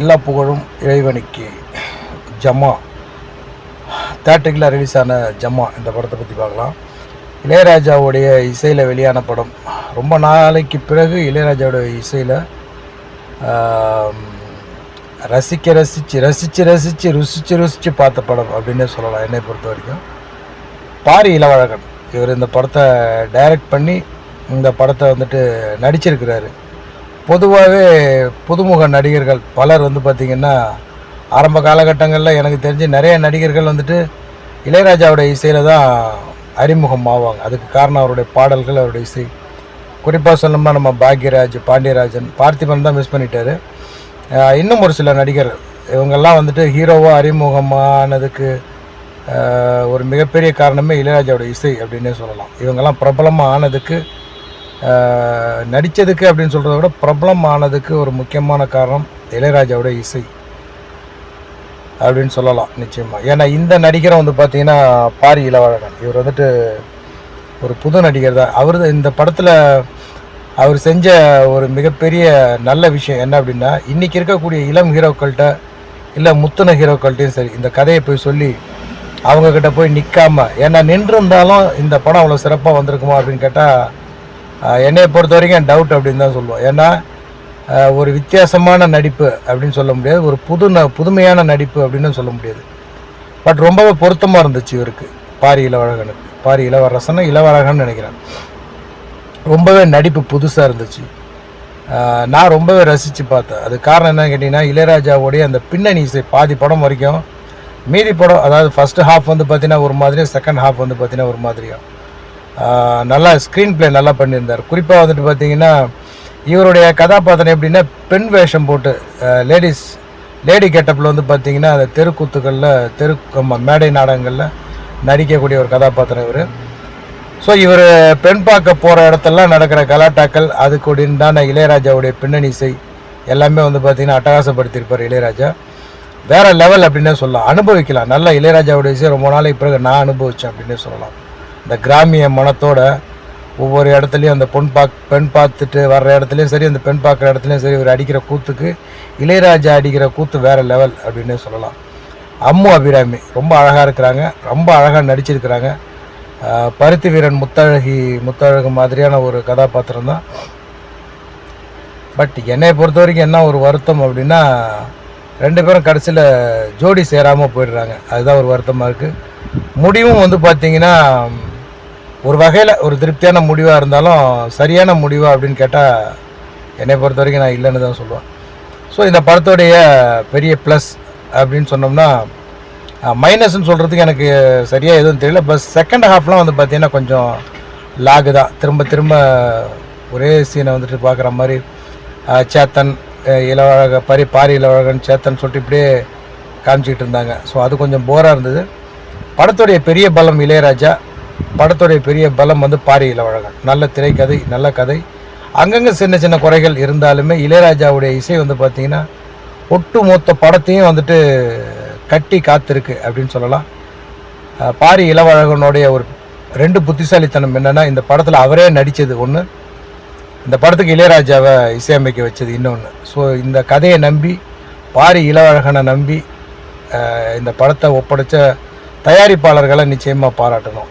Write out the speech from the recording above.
எல்லா புகழும் இறைவனுக்கு. ஜமா தேட்டரிக்கில் ரிலீஸ் ஆன ஜம்மா இந்த படத்தை பற்றி பார்க்கலாம். இளையராஜாவுடைய இசையில் வெளியான படம். ரொம்ப நாளைக்கு பிறகு இளையராஜாவுடைய இசையில் ரசிக்க ரசித்து ரசித்து ரசித்து ருசித்து ருசித்து பார்த்த படம் அப்படின்னே சொல்லலாம் என்னை பொறுத்த வரைக்கும். பாரி இளவழகன் இவர் இந்த படத்தை டைரக்ட் பண்ணி இந்த படத்தை வந்துட்டு நடிச்சிருக்கிறாரு. பொதுவாகவே புதுமுக நடிகர்கள் பலர் வந்து பார்த்திங்கன்னா ஆரம்ப காலகட்டங்களில் எனக்கு தெரிஞ்சு நிறைய நடிகர்கள் வந்துட்டு இளையராஜாவோட இசையில் தான் அறிமுகம் ஆவாங்க. அதுக்கு காரணம் அவருடைய பாடல்கள் அவருடைய இசை. குறிப்பாக சொல்லணும்னா நம்ம பாக்யராஜ் பாண்டியராஜன் பார்த்திபன் தான் மிஸ் பண்ணிட்டார். இன்னும் ஒரு சில நடிகர். இவங்கெல்லாம் வந்துட்டு ஹீரோவாக அறிமுகமானதுக்கு ஒரு மிகப்பெரிய காரணமே இளையராஜாவோட இசை அப்படின்னே சொல்லலாம். இவங்கெல்லாம் பிரபலமாக ஆனதுக்கு நடித்ததுக்கு அப்படின்னு சொல்கிறத விட பிரபலம் ஆனதுக்கு ஒரு முக்கியமான காரணம் இளையராஜாவோட இசை அப்படின்னு சொல்லலாம் நிச்சயமாக ஏன்னா இந்த நடிகரை வந்து பார்த்தீங்கன்னா பாரி இளவழகன். இவர் வந்துட்டு ஒரு புது நடிகர் தான். அவர் இந்த படத்தில் அவர் செஞ்ச ஒரு மிகப்பெரிய நல்ல விஷயம் என்ன அப்படின்னா இன்றைக்கி இருக்கக்கூடிய இளம் ஹீரோக்கள்கிட்ட இல்லை முத்துன ஹீரோக்கள்கிட்டையும் சரி இந்த கதையை போய் சொல்லி அவங்கக்கிட்ட போய் நிற்காம ஏன்னா நின்றுருந்தாலும் இந்த படம் அவ்வளோ சிறப்பாக வந்திருக்குமா அப்படின்னு கேட்டால் என்னை பொறுத்த வரைக்கும் டவுட் அப்படின்னு தான் சொல்லுவோம். ஏன்னா ஒரு வித்தியாசமான நடிப்பு அப்படின்னு சொல்ல முடியாது. ஒரு புது ந புதுமையான நடிப்பு அப்படின்னு சொல்ல முடியாது. பட் ரொம்பவே பொருத்தமாக இருந்துச்சு இவருக்கு. பாரி இளவழகனுக்கு பாரி இளவரசன் இளவழகன் நினைக்கிறேன். ரொம்பவே நடிப்பு புதுசாக இருந்துச்சு. நான் ரொம்பவே ரசித்து பார்த்தேன். அது காரணம் என்னன்னு கேட்டிங்கன்னா இளையராஜாவுடைய அந்த பின்னணி இசை பாதி படம் வரைக்கும் மீதி படம் அதாவது ஃபஸ்ட்டு ஹாஃப் வந்து பார்த்தீங்கன்னா ஒரு மாதிரியும் செகண்ட் ஹாஃப் வந்து பார்த்தீங்கன்னா ஒரு மாதிரியும் நல்லா ஸ்க்ரீன் பிளே நல்லா பண்ணியிருந்தார். குறிப்பாக வந்துட்டு பார்த்தீங்கன்னா இவருடைய கதாபாத்திரம் எப்படின்னா பெண் வேஷம் போட்டு லேடிஸ் லேடி கெட்டப்பில் வந்து பார்த்திங்கன்னா அந்த தெருக்கூத்துக்களில் தெரு மேடை நாடகங்களில் நடிக்கக்கூடிய ஒரு கதாபாத்திரம் இவர். ஸோ இவர் பெண் பார்க்க போகிற இடத்தெல்லாம் நடக்கிற கலாட்டாக்கள் அதுக்கு உண்டான இளையராஜாவுடைய பின்னணி இசை எல்லாமே வந்து பார்த்திங்கன்னா அட்டகாசப்படுத்தியிருப்பார் இளையராஜா. வேற லெவல் அப்படின்னே சொல்லலாம். அனுபவிக்கலாம். நல்ல இளையராஜாவுடைய இசை ரொம்ப நாளைக்கு பிறகு நான் அனுபவித்தேன் அப்படின்னே சொல்லலாம். இந்த கிராமிய மனத்தோட ஒவ்வொரு இடத்துலையும் அந்த பொன் பாக் பெண் பார்த்துட்டு வர்ற இடத்துலையும் சரி அந்த பெண் பார்க்குற இடத்துலையும் சரி இவர் அடிக்கிற கூத்துக்கு இளையராஜா அடிக்கிற கூத்து வேற லெவல் அப்படின்னே சொல்லலாம். அம்மு அபிராமி ரொம்ப அழகாக இருக்கிறாங்க ரொம்ப அழகாக நடிச்சிருக்கிறாங்க. பருத்தி வீரன் முத்தழகி முத்தழகு மாதிரியான ஒரு கதாபாத்திரம் தான். பட் என்னை பொறுத்த வரைக்கும் என்ன ஒரு வருத்தம் அப்படின்னா ரெண்டு பேரும் கடைசியில் ஜோடி சேராமல் போயிடுறாங்க. அதுதான் ஒரு வருத்தமாக இருக்குது முடிவும் வந்து பார்த்திங்கன்னா ஒரு வகையில் ஒரு திருப்தியான முடிவாக இருந்தாலும் சரியான முடிவா அப்படின்னு கேட்டால் என்னை பொறுத்த வரைக்கும் நான் இல்லைன்னு தான் சொல்லுவேன். ஸோ இந்த படத்துடைய பெரிய ப்ளஸ் அப்படின்னு சொன்னோம்னா மைனஸ்ன்னு சொல்கிறதுக்கு எனக்கு சரியாக எதுவும் தெரியல. பஸ் செகண்ட் ஹாஃப்லாம் வந்து பார்த்திங்கன்னா கொஞ்சம் லாகு தான். திரும்ப திரும்ப ஒரே சீனை வந்துட்டு பார்க்குற மாதிரி சேத்தன் இளவழக பரி பாரி இளவழகன் சேத்தன் சொல்லிட்டு இப்படியே காமிச்சிக்கிட்டு இருந்தாங்க. ஸோ அது கொஞ்சம் போராக இருந்தது. படத்துடைய பெரிய பலம் இளையராஜா படத்துடைய பெரிய பலம் வந்து பாரி இளவழகன் நல்ல திரைக்கதை நல்ல கதை. அங்கங்கே சின்ன சின்ன குறைகள் இருந்தாலுமே இளையராஜாவுடைய இசை வந்து பார்த்திங்கன்னா ஒட்டு மொத்த படத்தையும் வந்துட்டு கட்டி காத்திருக்கு அப்படின்னு சொல்லலாம். பாரி இளவழகனுடைய ஒரு ரெண்டு புத்திசாலித்தனம் என்னென்னா இந்த படத்தில் அவரே நடித்தது ஒன்று இந்த படத்துக்கு இளையராஜாவை இசையமைக்க வச்சது இன்னொன்று ஸோ இந்த கதையை நம்பி பாரி இளவழகனை நம்பி இந்த படத்தை ஒப்படைச்ச தயாரிப்பாளர்களை நிச்சயமாக பாராட்டணும்.